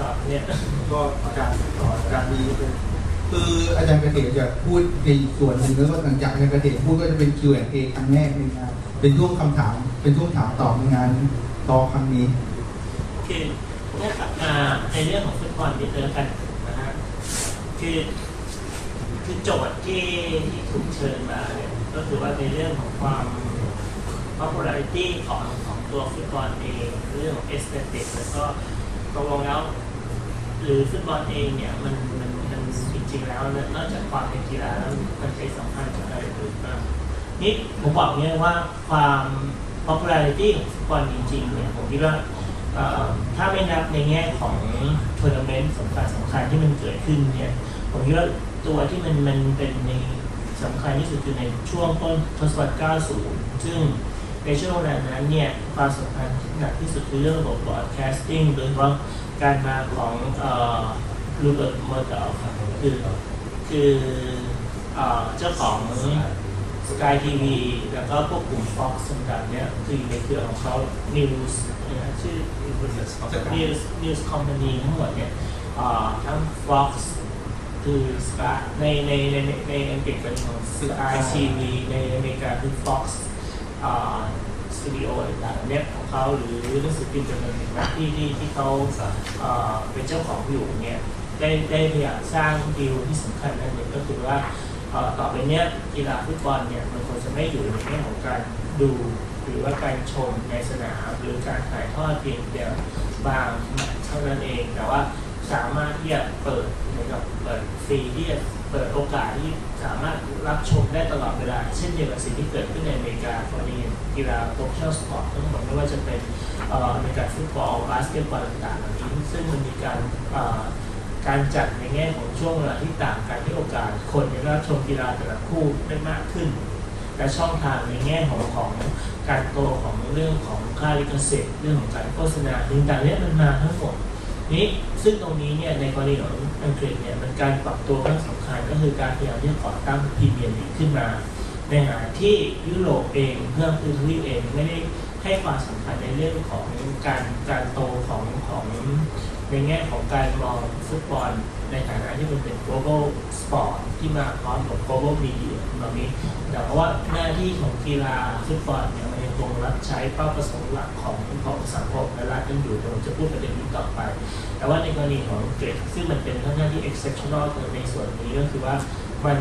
ต่อเนี่ยก็อาการต่ออาการดีเป็นคืออาจารย์เกษตรจะพูดในส่วนหนึ่งแล้วก็หลังจากอาจารย์เกษตรพูดก็จะเป็น Q&A ครั้งแรกในงานเป็นช่วงคำถาม เป็นช่วงถามตอบในงานต่อครั้งนี้คือเนี่ยกลับมาในเรื่องของฟุตบอลนิดนึงแล้วกันนะฮะคือคือโจทย์ที่ที่ถูกเชิญมาเนี่ยก็คือว่าในเรื่องของความ popularity ของของตัวฟุตบอลเองเรื่องของ aesthetic แล้วก็ ตกลงแล้ว หรือฟุตบอลเองเนี่ยมันมันมันจริงๆแล้วนอกจากความเป็นกีฬาแล้วมันใช้สำคัญกับอะไรอื่นบ้างนี่ผมบอกเนี่ยว่าความ popularity ของฟุตบอลจริงๆเนี่ยผมคิดว่าถ้าไม่นับในแง่ของทัวร์นาเมนต์สำคัญสำคัญที่มันเกิดขึ้นเนี่ยผมคิดว่าตัวที่มันมันเป็นในสำคัญที่สุดคือในช่วงต้นทศวรรษ 90 ซึ่ง ในช่วงเวลานั้นเนี่ยความสำคัญหนักที่สุดคือเรื่องระบบ broadcasting โดยเฉพาะการมาของรูเบิร์ตเมอร์เดลครับคือคือเอ่อเจ้าของ Sky TV แล้วก็พวกกลุ่ม Fox ต่างๆเนี่ยคืออยู่ในเครือของเขา News นี่ยชื่อ News News Company ทั้งหมดเนี่ยทั้ง Fox คือ Sky ในในในในในอังกฤษเป็นของ Sky TV ในอเมริกาคือ Fox สตูดิโอต่างๆเนี่ยของเขาหรือหนังสือพิมพ์จำนวนหนึ่งนะที่ที่ที่เขาเป็นเจ้าของอยู่เนี่ยได้ได้พยายามสร้างดีลที่สำคัญอันหนึ่งก็คือว่าต่อไปเนี้ยกีฬาฟุตบอลเนี่ยมันควรจะไม่อยู่ในแง่ของการดูหรือว่าการชมในสนามหรือการถ่ายทอดเพียงเดียวบางเท่านั้นเอง แต่ว่าสามารถที่จะเปิดเหมือนกับเปิดฟรีที่จะ เปิดโอกาสที่สามารถรับชมได้ตลอดเวลา เช่นเดียวกับสิ่งที่เกิดขึ้นในอเมริกากรณีกีฬาโปรเชชั่นสปอร์ตทั้งหมดไม่ว่าจะเป็นเอ่อในการฟุตบอลบาสเกตบอลต่างๆเหล่านี้ซึ่งมันมีการเอ่อการจัดในแง่ของช่วงเวลาที่ต่างกันที่โอกาสคนจะรับชมกีฬาแต่ละคู่ได้มากขึ้น และช่องทางในแง่ของของการโตของเรื่องของค่าลิขสิทธิ์เรื่องของการโฆษณาต่างๆเนี่ยมันมาทั้งหมดนี้ซึ่งตรงนี้เนี่ยในกรณีของ อังกฤษเนี่ยมันการปรับตัวครั้งสำคัญก็คือการพยายามที่จะก่อตั้งพรีเมียร์ลีกขึ้นมา ในขณะที่ยุโรปเองเพื่อคือทวีปเองไม่ได้ให้ความสำคัญในเรื่องของการการโตของของในแง่ของการมองฟุตบอลในฐานะที่มันเป็น global sport ที่มาพร้อมกับ global media ตรงนี้แต่ว่าหน้าที่ของกีฬาฟุตบอลเนี่ย คงรับใช้เป้าประสงค์หลักของของสังคมและรัฐยังอยู่เดี๋ยวผมจะพูดประเด็นนี้ต่อไป แต่ว่าในกรณีของอังกฤษซึ่งมันเป็นค่อนข้างที่ exceptional ในส่วนนี้ก็คือว่ามัน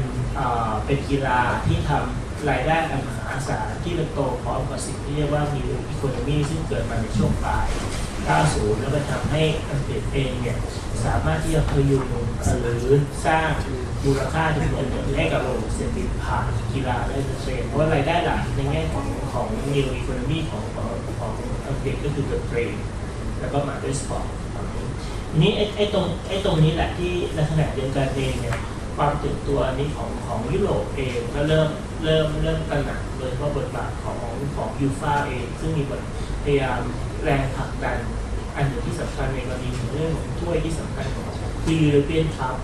เป็นกีฬาที่ทำรายได้อันมหาศาลที่มันโตพร้อมกับสิ่งที่เรียกว่า new economy ซึ่งเกิดมาในช่วงปลาย 90 แล้วมันทำให้อังกฤษเองเนี่ย สามารถที่จะพยุงหรือสร้างมูลค่าทางเงินให้กับระบบเศรษฐกิจผ่านกีฬาได้เทรนเพราะว่ารายได้หลักในแง่ของของ new economy ของของของอังกฤษก็คือเดอะเทรนแล้วก็มาด้วยสปอร์ตนี้ไอ้ไอ้ตรงไอ้ตรงนี้แหละที่ในขณะเดียวกันเองเนี่ยความตื่นตัวนี้ของของยุโรปเองก็เริ่มเริ่มเริ่มตระหนักโดยเฉพาะบทบาทของของยูฟาเอง ซึ่งมีบทพยายามแรงผลักดัน อันหนึ่งที่สำคัญในกรณีของเรื่องของถ้วยที่สำคัญของคือยูโรเปียนคัพ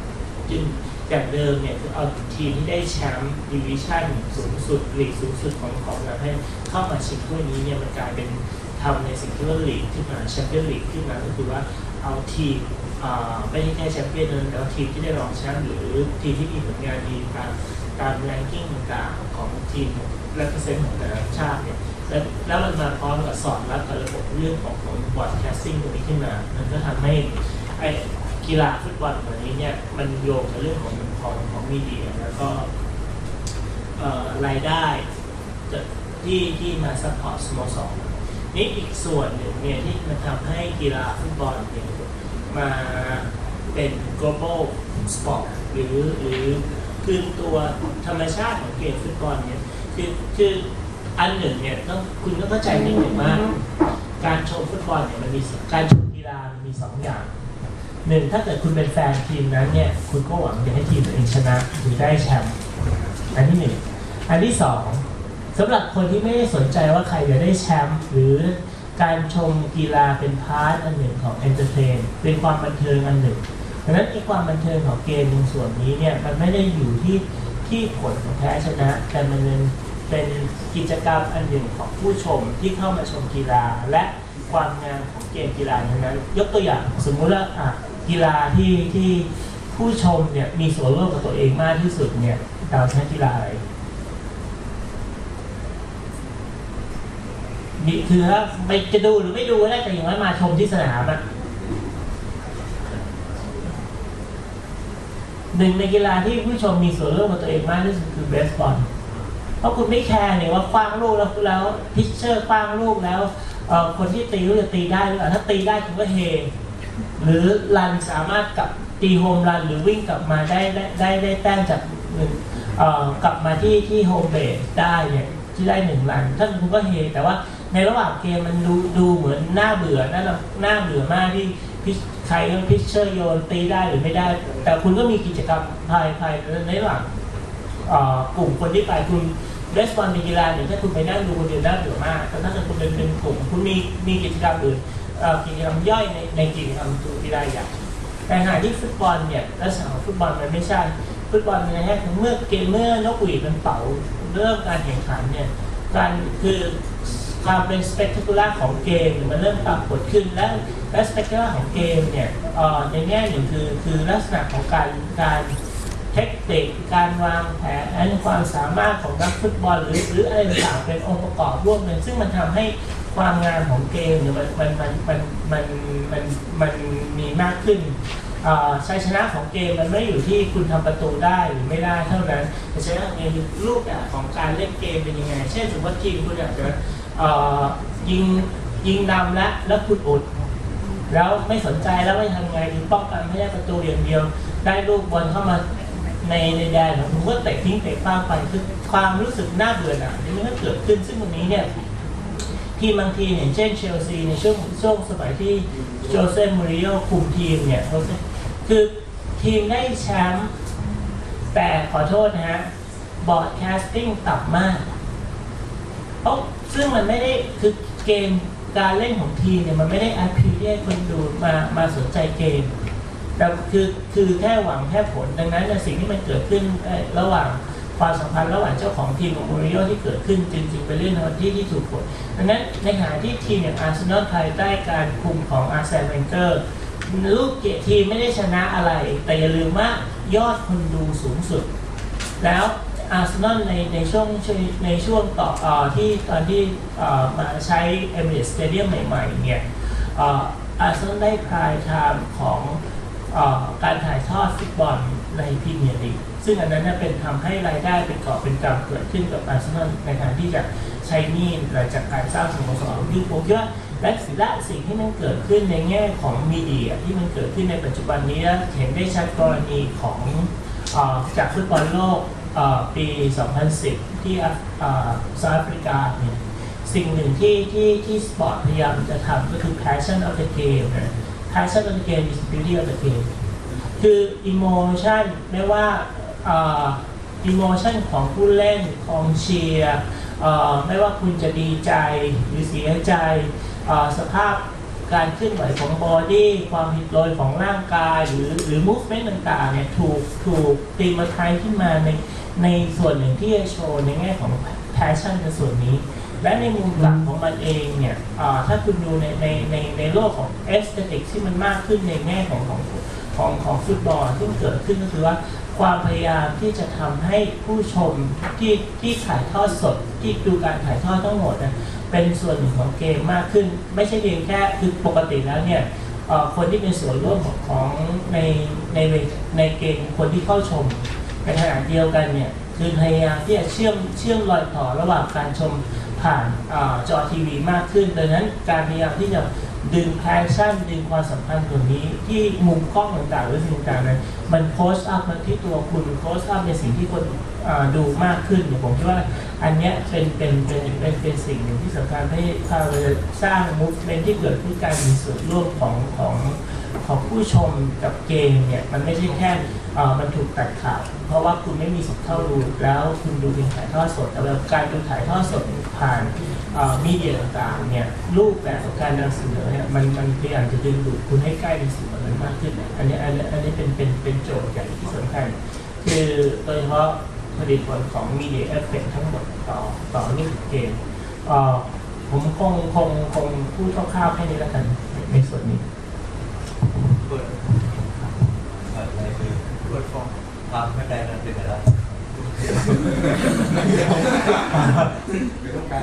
จึงจากเดิมเนี่ยคือเอาทีมที่ได้แชมป์ดิวิชั่นสูงสุดลีกสูงสุดของของประเทศเข้ามาชิงถ้วยนี้เนี่ยมันกลายเป็นทำในสิ่งที่ว่าลีกขึ้นมาแชมเปี้ยนลีกขึ้นมาก็คือว่าเอาทีมไม่ใช่แค่แชมเปี้ยนนั้นแต่ว่าทีมที่ได้รองแชมป์หรือทีมที่มีผลงานดีตามตามแรงกิ้งต่างๆของทีมและเปอร์เซ็นต์ของแต่ละชาติเนี่ย แล้วแล้วมันมาพร้อมกับสอดรับกับระบบเรื่องของของบอร์ดแคสติ้งตรงนี้ขึ้นมา มันก็ทำให้ไอ้กีฬาฟุตบอลแบบนี้เนี่ยมันโยงกับเรื่องของของของมีเดียแล้วก็เอ่อรายได้ที่ที่มาซัพพอร์ตสโมสรนี่อีกส่วนหนึ่งเนี่ยที่มันทำให้กีฬาฟุตบอลเนี่ยมาเป็น global sport หรือหรือคือตัวธรรมชาติของเกมฟุตบอลเนี่ยคือคือ อันหนึ่งเนี่ยต้องคุณต้องเข้าใจนิดหนึ่งว่าการชมฟุตบอลเนี่ยมันมีสการชมกีฬามันมีสองอย่างหนึ่งถ้าเกิดคุณเป็นแฟนทีมนั้นเนี่ย คุณก็หวังจะให้ทีมตัวเองชนะหรือได้แชมป์อันที่หนึ่งอันที่สองสำหรับคนที่ไม่ได้สนใจว่าใครจะได้แชมป์หรือการชมกีฬาเป็นพาร์ทอันหนึ่งของเอนเตอร์เทนเป็นความบันเทิงอันหนึ่งดังนั้นไอ้ความบันเทิงของเกมในส่วนนี้เนี่ยมันไม่ได้อยู่ที่ที่ผลแพ้ชนะ แต่มันเป็น เป็นกิจกรรมอันหนึ่งของผู้ชมที่เข้ามาชมกีฬาและความงามของเกมกีฬานั้นยกตัวอย่างสมมุติว่าอะกีฬาที่ที่ผู้ชมเนี่ยมีส่วนร่วมกับตัวเองมากที่สุดเนี่ยเราใช้กีฬาอะไรนี่คือถ้าไปจะดูหรือไม่ดูก็ได้แต่อย่างน้อยมาชมที่สนามอะหนึ่งในกีฬาที่ผู้ชมมีส่วนร่วมกับตัวเองมากที่สุดคือเบสบอล เพราะคุณไม่แคร์เนี่ยว่าคว้างลูกแล้วแล้วพิชเชอร์คว้างลูกแล้วคนที่ตีลูกจะตีได้หรือเปล่าถ้าตีได้คุณก็เฮหรือรันสามารถกลับตีโฮมรันหรือวิ่งกลับมาได้ได้ได้ได้แต้มจากหนึ่งกลับมาที่ที่โฮมเบสได้เนี่ยที่ได้หนึ่งรันท่านคุณก็เฮแต่ว่าในระหว่างเกมมันดูดูเหมือนน่าเบื่อน่าหน่าเบื่อมากที่พิชใครก็พิชเชอร์โยนตีได้หรือไม่ได้ แต่คุณก็มีกิจกรรมภายภายในระหว่างกลุ่มคนที่ไปคุณ เรสปอนเป็นกีฬาเนี่ยถ้าคุณไปนั่งดูคนเดียวน่าเบื่อมากแต่ถ้าเกิดคุณเป็นเป็นกลุ่มคุณมีมีกิจกรรมอื่นกิจกรรมย่อยในในกิจกรรมกีฬาอย่างแต่ขณะที่ฟุตบอลเนี่ยลักษณะของฟุตบอลมันไม่ใช่ฟุตบอลมันแค่เมื่อเกมเมื่อนกหวีดมันเป่าเริ่มการแข่งขันเนี่ยการคือความเป็นสเปกตัลของเกมมันเริ่มปรับกดขึ้นและและสเปกตัลของเกมเนี่ยเอ่อในแง่หนึ่งคือคือลักษณะของการการ เทคนิคการวางแผนความสามารถของนักฟุตบอลหรือหรืออะไรต่างๆเป็นองค์ประกอบร่วมกันซึ่งมันทำให้ความงามของเกมเนี่ยมันมันมันมันมันมันมันมีมากขึ้นอ่อชัยชนะของเกมมันไม่อยู่ที่คุณทำประตูได้หรือไม่ได้เท่านั้นแต่ชัยชนะของเกมรูปแบบของการเล่นเกมเป็นยังไง เช่นสมมติว่าทีมคุณอยากจะเอ่อยิงยิงนำและแล้วคุณอุดแล้วไม่สนใจแล้วไม่ทำไงคือป้องกันไม่ได้ประตูอย่างเดียว ได้ลูกบอลเข้ามา ในในแดนของคุณก็เตะทิ้งเตะข้ามไปคือความรู้สึกน่าเบื่อหน่ายนี่มันก็เกิดขึ้นซึ่งตรงนี้เนี่ยทีมบางทีอย่างเช่นเชลซีในช่วงช่วงสมัยที่โจเซ่มูริโญ่คุมทีมเนี่ยเขาคือทีมได้แชมป์แต่ขอโทษนะฮะบอร์ดแคสติ้งต่ำมากเพราะซึ่งมันไม่ได้คือเกมการเล่นของทีมเนี่ยมันไม่ได้อัพพีให้คนดูมามาสนใจเกม แต่คือคือแค่หวังแค่ผลดังนั้นเนี่ยสิ่งที่มันเกิดขึ้นระหว่างความสัมพันธ์ระหว่างเจ้าของทีมกับมูริโญ่ที่เกิดขึ้นจริงๆเป็นเรื่องที่ที่ถูกผลดังนั้นในขณะที่ทีมอย่างอาร์เซนอลภายใต้การคุมของอาร์เซนเวนเกอร์ลูกเกมทีมไม่ได้ชนะอะไร แต่อย่าลืมว่ายอดคนดูสูงสุด แล้วอาร์เซนอลในในช่วงในช่วงต่ออที่ตอนที่มาใช้เอเมิเรสสเตเดียมใหม่ๆเนี่ยอาร์เซนอลได้พายไทม์ของ การถ่ายทอดฟุตบอลในพรีเมียร์ลีกซึ่งอันนั้นเป็นทำให้รายได้เป็นกอบเป็นกำเกิดขึ้นกับอาร์เซนอลในการที่จะใช้นี้หลังจากการสร้างสโมสรที่ผมคิดว่าและและสิ่งที่มันเกิดขึ้นในแง่ของมีเดียที่มันเกิดขึ้นในปัจจุบันนี้เห็นได้ชัดกรณีของอจากฟุตบอลโลกปี 2010 ที่เอ่อเซาท์แอฟริกาเนี่ยสิ่งหนึ่งที่ที่ที่สปอร์ตพยายามจะทำก็คือ passion of the game passion of the game is beauty of the game คือ emotion ไม่ว่าอ่อ emotion ของผู้เล่นของเชียร์ไม่ว่าคุณจะดีใจหรือเสียใจสภาพการเคลื่อนไหวของบอดี้ความผิดโดยของร่างกายหรือหรือ movement ต่างๆเนี่ยถูกถูกตีมาไทยขึ้นมาในในส่วนหนึ่งที่จะโชว์ในแง่ของ passion ในส่วนนี้ และในมุมหลักของมันเองเนี่ยถ้าคุณดูในในในในโลกของ aesthetic ที่มันมากขึ้นในแง่ของของของของฟุตบอลที่เกิดขึ้นก็คือว่าความพยายามที่จะทำให้ผู้ชมที่ที่ถ่ายทอดสดที่ดูการถ่ายทอดทั้งหมดนะเป็นส่วนหนึ่งของเกมมากขึ้น ไม่ใช่เพียงแค่คือปกติแล้วเนี่ยคนที่เป็นส่วนร่วมของในในในเกมคนที่เข้าชมในขณะเดียวกันเนี่ย คือพยายามที่จะเชื่อมเชื่อมรอยต่อระหว่างการชมผ่านออจอทีวีมากขึ้น ดังนั้นการพยายามที่จะดึงแพชชั่น ดึงความสัมพันธ์ตรงนี้ ที่มุมกล้องต่างๆหรือสิ่งต่างๆนั้นมันโพสต์อัพมาที่ตัวคุณโพสต์อัพในสิ่งที่คนดูมากขึ้นเนี่ยผมคิดว่าอันเนี้ยเป็นเป็นเป็นเป็นเป็นสิ่งหนึ่งที่สำคัญให้ถ้าเราจะสร้างมูฟเมนที่เกิดขึ้นการมีส่วนร่วมของของของผู้ชมกับเกมเนี่ยมันไม่ใช่แค่ มันถูกตัดขาดเพราะว่าคุณไม่มีสิทธิ์เข้าดูแล้วคุณดูเพียงถ่ายทอดสด แต่แบบการดูถ่ายทอดสดผ่านมีเดียต่างๆเนี่ยรูปแบบของการนำเสนอเนี่ยมันมันพยายามจะดึงดูดคุณให้ใกล้ในสิ่งเหล่านั้นมากขึ้น อันนี้อันนี้อันนี้เป็นเป็นเป็นโจทย์ใหญ่ที่สำคัญคือโดยเฉพาะผลิตผลของมีเดียเอฟเฟกทั้งหมดต่อต่อรูปเกมเอ่อผมคงคงคงพูดคร่าวๆแค่นี้แล้วกันในส่วนนี้เปิดเปิดอะไรคือ เปิดฟอร์ม ภาพไม่แปลกันเป็นอะไร ไม่ต้องแปล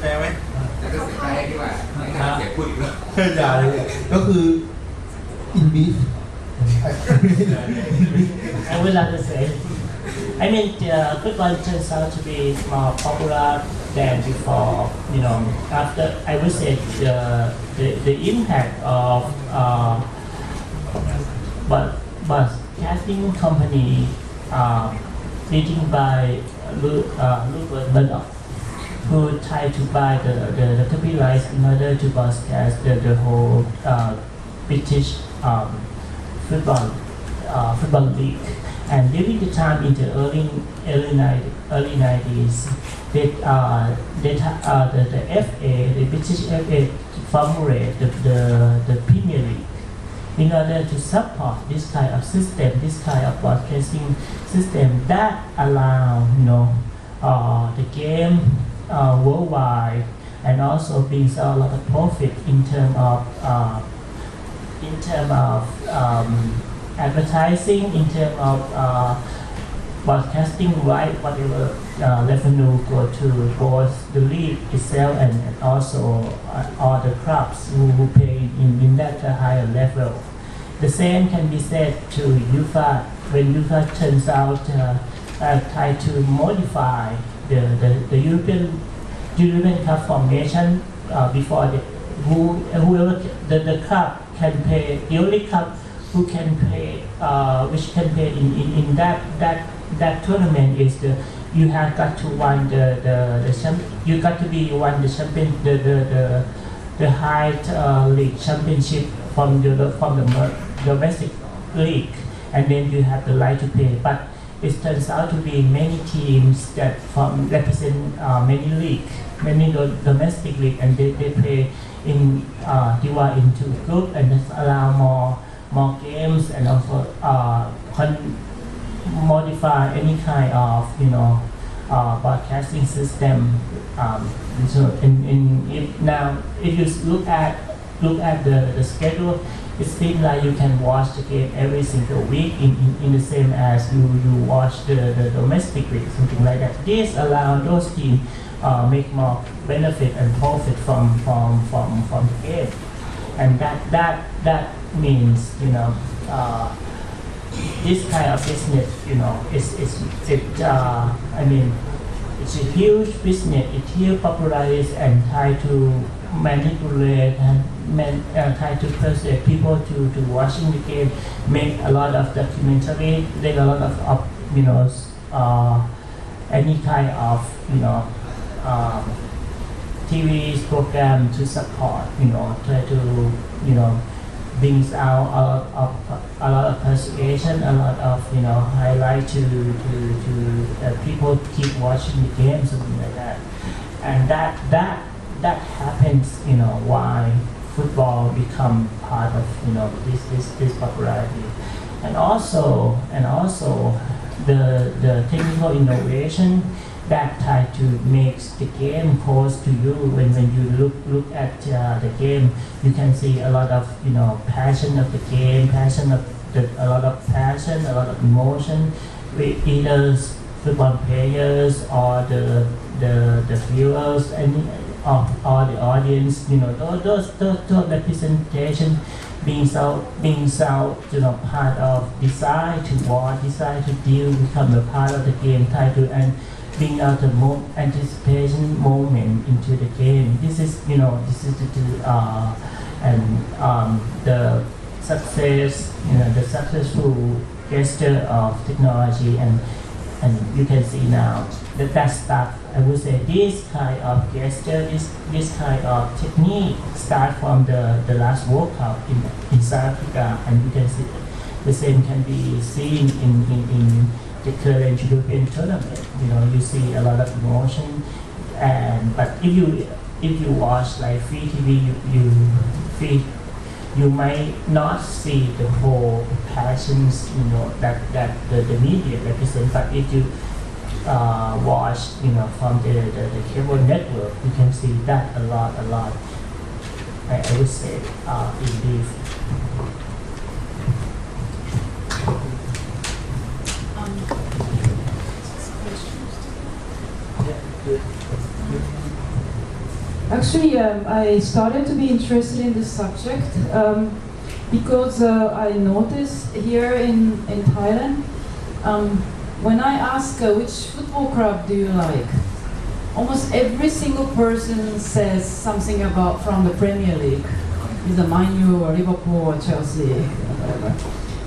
แปลไหม แต่ก็แปลดีกว่าไม่งั้นเสียพูดอีกแล้ว อย่าเลยก็คืออินบี I would like to say, I mean, uh, football turns out to be more popular than before. You know, after I would say the the, the impact of uh, but broadcasting company uh, leading by Lu- uh, Rupert Murdoch, who tried to buy the, the, the copyrights in order to broadcast the, the whole uh, British um, football uh, football league. And during the time in the early early 90, early 90s, they, uh, they, ta- uh, the, the FA, the British FA, formulated the, the, the Premier League in order to support this kind of system, this kind of broadcasting system that allow you know uh, the game uh, worldwide and also brings a lot of profit in terms of uh, in terms of um, advertising, in terms of uh, broadcasting right, whatever uh, revenue go to both the league itself and, and also uh, all the clubs who, who play in, in that higher level. The same can be said to UEFA when UEFA turns out uh, uh, try to modify the, the, the European European Cup formation uh, before the who whoever the, the club can play the only club who can play uh, which can play in, in, in that that that tournament is the you have got to win the the, the you got to be won the champion the the the, the high uh, league championship from the from the domestic league. And then you have the right to play. But it turns out to be many teams that from represent uh, many league many do- domestic league and they, they play in uh, divide into group and allow more more games and also uh, modify any kind of you know uh, broadcasting system. Um, so in, in if now if you look at look at the, the schedule, it seems like you can watch the game every single week in, in, in the same as you, you watch the, the domestic league, something like that. This allow those teams uh, make more benefit and profit from, from, from, from the game. And that, that, that means, you know, uh, this kind of business, you know, is is it. Uh, I mean, it's a huge business. It's here popularized and try to manipulate and man, uh, try to persuade people to, to watching the game. Make a lot of documentary. Make a lot of, of you know, uh, any kind of you know. Um, TV program to support, you know, try to, you know, brings out a lot of a lot of persuasion, a lot of you know highlight to to to uh, people keep watching the game, something like that, and that that that happens, you know, why football become part of you know this this this popularity, and also and also the the technical innovation that try to make the game close to you when, when you look look at uh, the game you can see a lot of you know passion of the game passion of the, a lot of passion a lot of emotion with either football players or the the, the viewers and or, or the audience you know those those those, those representation being so being so you know part of desire to watch desire to deal become a part of the game title and bring out the mo- anticipation moment into the game. This is, you know, this is the, the uh, and um, the success, you know, the successful gesture of technology, and and you can see now that that stuff. I would say this kind of gesture, this this kind of technique start from the the last World Cup in in South Africa, and you can see the same can be seen in in, in the current European tournament. You know, you see a lot of emotion, and but if you if you watch like free TV, you you free, you might not see the whole passions. You know that that the, the media represent. But if you uh, watch, you know, from the, the, the cable network, you can see that a lot, a lot. I, I would say uh, in brief. Actually, um, I started to be interested in this subject um, because uh, I noticed here in, in Thailand, um, when I ask uh, which football club do you like, almost every single person says something about from the Premier League, either Man U or Liverpool or Chelsea.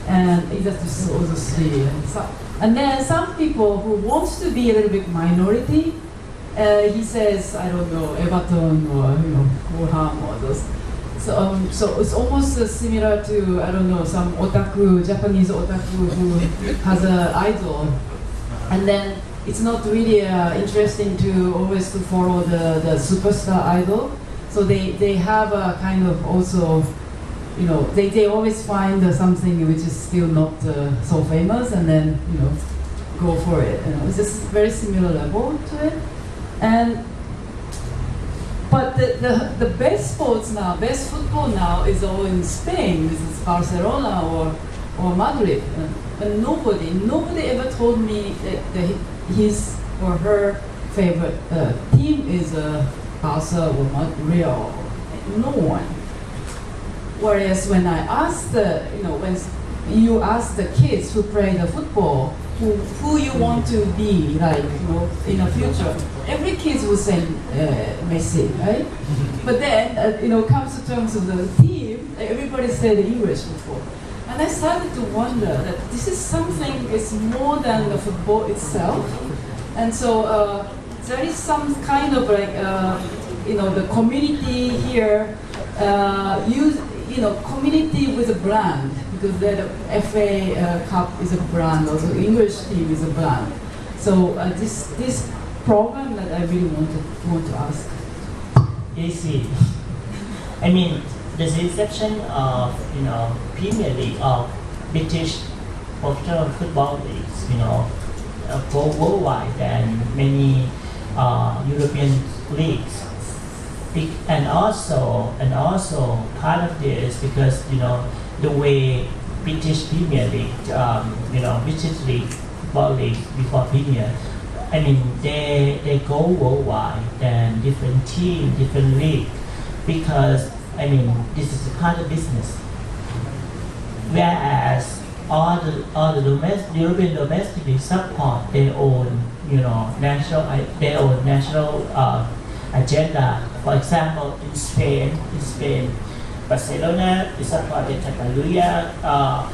And either the, or the three. And, so, and then some people who wants to be a little bit minority, uh, he says, I don't know, Everton or you know, Fulham or those. So, um, so it's almost uh, similar to I don't know some otaku, Japanese otaku who has an idol, and then it's not really uh, interesting to always to follow the, the superstar idol. So they, they have a kind of also, you know, they, they always find uh, something which is still not uh, so famous and then you know go for it. You know, it's just very similar level to it. And but the, the, the best sports now, best football now is all in Spain. This is Barcelona or, or Madrid. Uh, And nobody, nobody ever told me that, that his or her favorite uh, team is uh, Barca or Madrid. No one. Whereas when I ask the, you know, when you ask the kids who play the football, who, who you want to be like, you know, in the future, every kid will say uh, Messi, right? But then, uh, you know, comes to terms of the team, everybody said English before. And I started to wonder that this is something, it's more than the football itself. And so uh, there is some kind of like, uh, you know, the community here, uh, use, you know, community with a brand because the FA uh, Cup is a brand, also English team is a brand. So uh, this this program that I really wanted want to ask. easy. I mean, the reception of you know Premier League of British professional football leagues, you know, uh, go worldwide than many uh, European leagues. And also, and also part of this because you know the way British Premier League, um, you know, British League football league before Premier. I mean, they they go worldwide than different team, different league, because I mean this is a part of business. Whereas all the all the domestic European domestic league support their own, you know, national their own national uh, agenda. For example, in Spain, in Spain, Barcelona is supported Catalunya. Uh,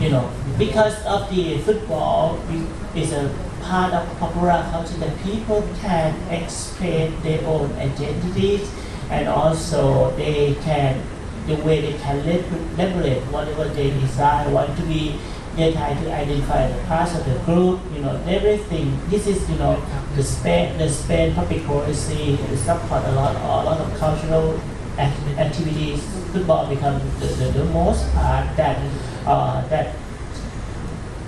you know, because of the football we- is a part of popular culture that people can express their own identities and also they can the way they can lib- liberate whatever they desire want to be they try to identify the parts of the group you know everything this is you know the Spain the Spain public policy support a lot a lot of cultural activities football becomes the, the, the most part that uh, that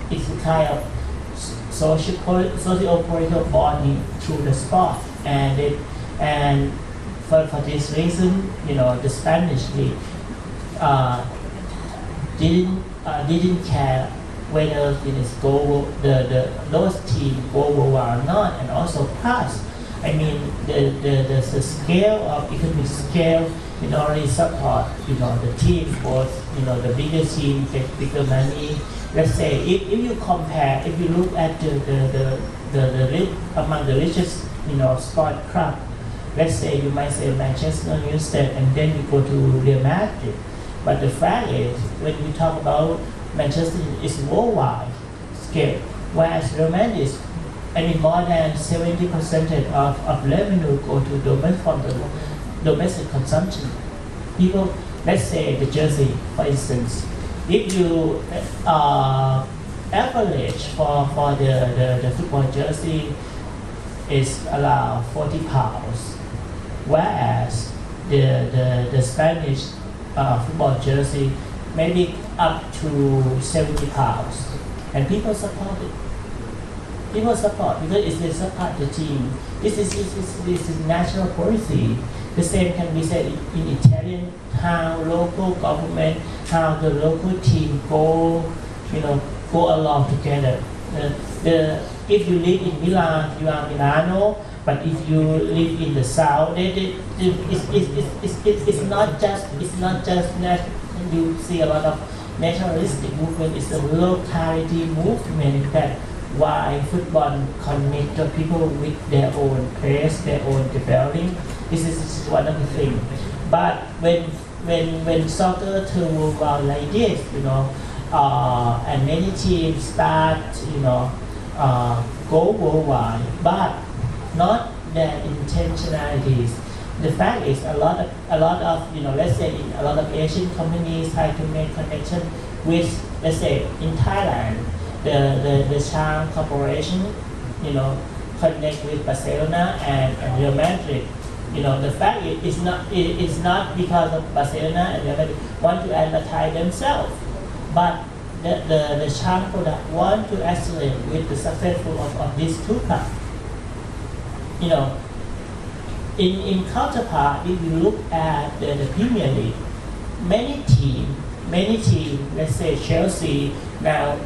it's a kind of social socio political bonding through the sport. And it and for, for this reason you know the Spanish league uh, didn't uh, didn't care whether it is go the, the those team go or not and also plus I mean the, the, the, the scale of economic scale in already support you know the team both you know the bigger team get bigger money. Let's say if, if you compare if you look at the the, the, the, the among the richest you know sport club let's say you might say Manchester United and then you go to Real Madrid. But the fact is when we talk about Manchester it's worldwide scale whereas Real Madrid is I mean more than 70 percent of, of revenue go to domestic from the domestic consumption. People let's say the jersey for instance if you uh, average for, for the, the, the football jersey is around 40 pounds whereas the, the, the Spanish uh, football jersey maybe up to 70 pounds and people support it people support because they support the team. This is this is this is national policy. The same can be said in, Italian how local government, how the local team go, you know, go along together. The, the if you live in Milan, you are Milano. But if you live in the south, it's, it's, it's, it's, it's, it's not just it's not just nat- you see a lot of nationalistic movement. It's a locality movement that why football connect the people with their own place, their own developing. This is, this is one of the things. But when when when soccer turn around like this, you know, uh, and many teams start, you know, uh, go worldwide, but not their intentionalities. The fact is, a lot of a lot of you know, let's say a lot of Asian companies try to make connection with, let's say in Thailand, the the the Charm Corporation, you know, connect with Barcelona and, and Real Madrid. You know, the fact is, it's not it, it's not because of Barcelona and Real Madrid want to advertise themselves, but the, the, the Charm product want to accelerate with the successful of, of these two clubs. You know, in, in counterpart, if you look at the, the Premier League, many team, many team, let's say Chelsea, now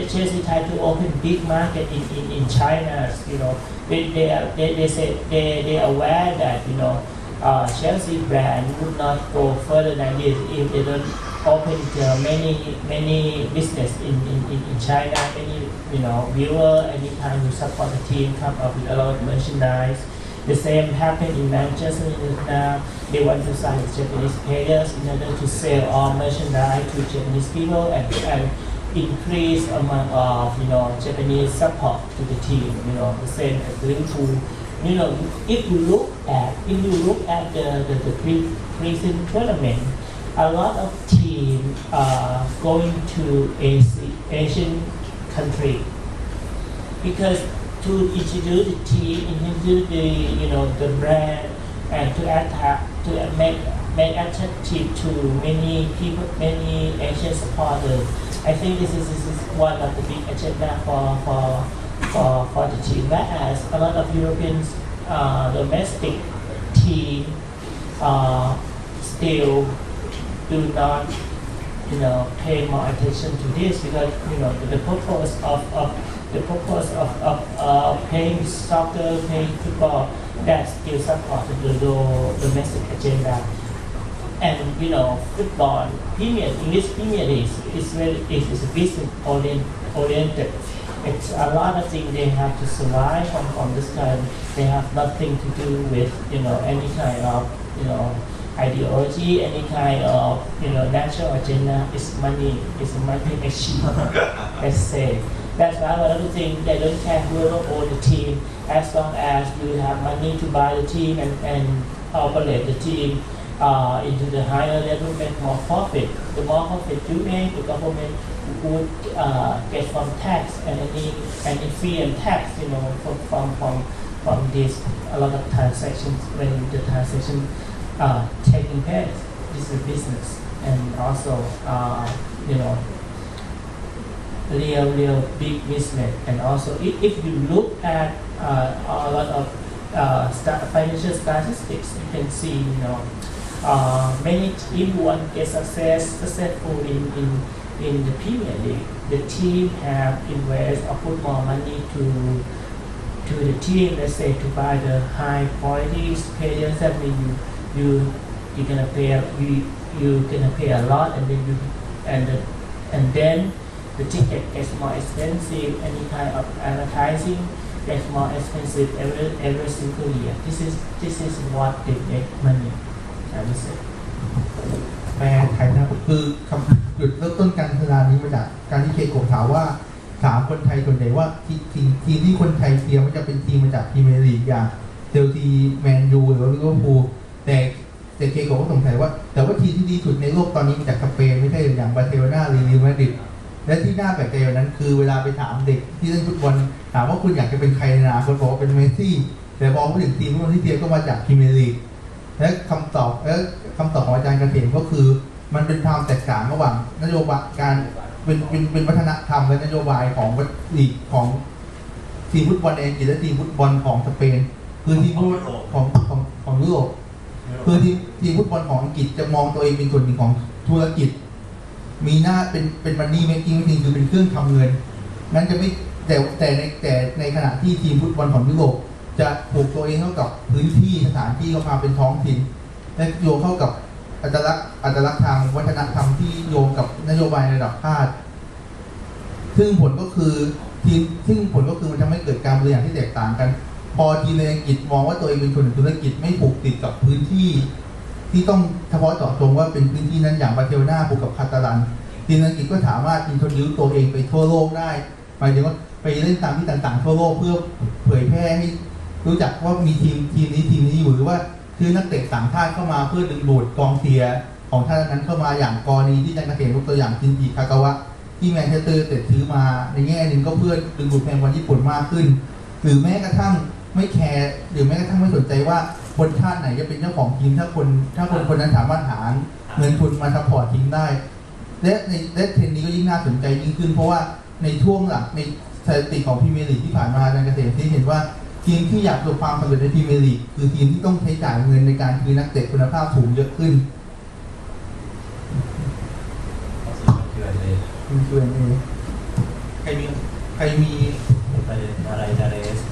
Chelsea try to open big market in, in, in China, you know, they, they, are, they, they say they, they are aware that, you know, uh, Chelsea brand would not go further than this if they don't open uh, many, many business in, in, in, in China, many, you know, viewer, anytime you support the team come up with a lot of merchandise. The same happened in Manchester United now. They want to sign Japanese players in order to sell all merchandise to Japanese people and, and increase amount uh, of you know Japanese support to the team. You know the same as Liverpool. You know if you look at if you look at the the, the pre recent tournament, a lot of teams are uh, going to Asia, Asian country because to introduce the team, introduce the you know the brand, and to attack to make make attractive to many people, many Asian supporters. I think this is, this is one of the big agenda for for for, for the team. Whereas a lot of European uh, domestic team uh, still do not you know, pay more attention to this because, you know, the purpose of, of the purpose of, of uh, playing soccer, playing football, that still supports the do- domestic agenda. And, you know, football, Premier, English Premier League is very, is, is business orient, oriented. It's a lot of things they have to survive on, from this kind. They have nothing to do with, you know, any kind of, you know, ideology, any kind of you know national agenda It's money, It's a money machine. let's say. That's why a lot of things they don't care whoever own the team, as long as you have money to buy the team and, and operate the team uh, into the higher level, make more profit. The more profit you make, the government would uh, get from tax and any any fee and tax, you know, from from from, from this a lot of transactions when the transaction uh, taking place. This is business and also uh, you know real real big business and also if, if you look at uh, a lot of uh, financial statistics you can see you know uh, many want to get success successful in, in in the Premier League the team have invest or put more money to to the team, let's say to buy the high quality players, that means you you you're gonna pay you you gonna pay a lot and then you and the, and then the ticket gets more expensive. Any kind of advertising gets more expensive every every single year. This is this is what they make money. I would say. แปลไทยนะคือคำจุดเริ่มต้นการพัฒนานี้มาจากการที่เคโกะถามว่าถามคนไทยส่วนใหญ่ว่าทีทีทีที่คนไทยเชียร์มันจะเป็นทีมมาจากพรีเมียร์ลีกอย่างเชลซีแมนยูหรือว่าลิเวอร์พูลแต่แต่เคโกะก็สงสัยว่า แต่ว่าทีมที่ดีสุดในโลกตอนนี้มาจากสเปนไม่ใช่อย่างบาร์เซโลนาหรือเรอัลมาดริดและที่น่าแปลกใจกว่านั้นคือเวลาไปถามเด็กที่เล่นฟุตบอลถามว่าคุณอยากจะเป็นใครในอนาคตบอกว่าเป็นเมสซี่แต่พอพูดถึงทีมฟุตบอลที่เชียร์ก็มาจากพรีเมียร์ลีก และคำตอบและคำตอบของอาจารย์เกษมก็คือ มันเป็นความแตกต่างระหว่างนโยบายการเป็นเป็นเป็นวัฒนธรรมและนโยบายของลีกของทีมฟุตบอลในอังกฤษและทีมฟุตบอลของสเปนคือทีมฟุตบอลของของของยุโรปคือทีมทีมฟุตบอลของอังกฤษจะมองตัวเองเป็นส่วนหนึ่งของธุรกิจ มีหน้าเป็นเป็นมันนี่เมคกิ้งจริงคือเป็นเครื่องทำเงินนั้นจะไม่แต่แต่ในแต่ในขณะที่ทีมฟุตบอลของยุโรป จะผูกตัวเองเข้ากับพื้นที่สถานที่เข้ามาเป็นท้องถิ่นและโยงเข้ากับอัตลักษณ์อัตลักษณ์ทางวัฒนธรรมที่โยงกับนโยบายระดับชาติซึ่งผลก็คือทีมซึ่งผลก็คือมันทำให้เกิดการบริหารที่แตกต่างกัน พอทีมในอังกฤษมองว่าตัวเองเป็นคนหนึ่งธุรกิจไม่ผูกติดกับพื้นที่ ที่ต้องเฉพาะเจาะจงว่าเป็นพื้นที่นั้นอย่างบาเทลนาผูกกับคาตาลันทีมอังกฤษก็สามารถอินทรดิวตัวเองไปทั่วโลกได้หมายถึงว่าไปเล่นตามที่ต่างๆทั่วโลกเพื่อเผยแพร่ให้ รู้จักว่ามีทีมทีมนี้ทีมนี้อยู่หรือว่าคือนักเตะต่างชาติเข้ามาเพื่อดึงดูดกองเชียร์ของท่านนั้นเข้ามาอย่างกรณีที่จันกะเกษยกตัวอย่างชินจิคากาวะที่แมนเชสเตอร์เตะซื้อมาในแง่หนึ่งก็เพื่อดึงดูดแฟนบอลญี่ปุ่นมากขึ้น หรือแม้กระทั่งไม่แคร์หรือแม้กระทั่งไม่สนใจว่าคนชาติไหนจะเป็นเจ้าของทีมถ้าคนถ้าคนคนนั้นสามารถหาเงินทุนมาซัพพอร์ตทีมได้ และในและเทรนนี้ก็ยิ่งน่าสนใจยิ่งขึ้น เพราะว่าในช่วงหลังในสถิติของพรีเมียร์ลีกที่ผ่านมาอาจารย์เกษตรที่เห็นว่า ทีมที่อยากประสบความสำเร็จในพรีเมียร์ลีกคือทีมที่ต้องใช้จ่ายเงินในการคือนักเตะคุณภาพสูงเยอะขึ้นก็คือมันเกิดเลยคุณช่วยเองใครมีใครมีประเด็นอะไรจะเรสนะคะ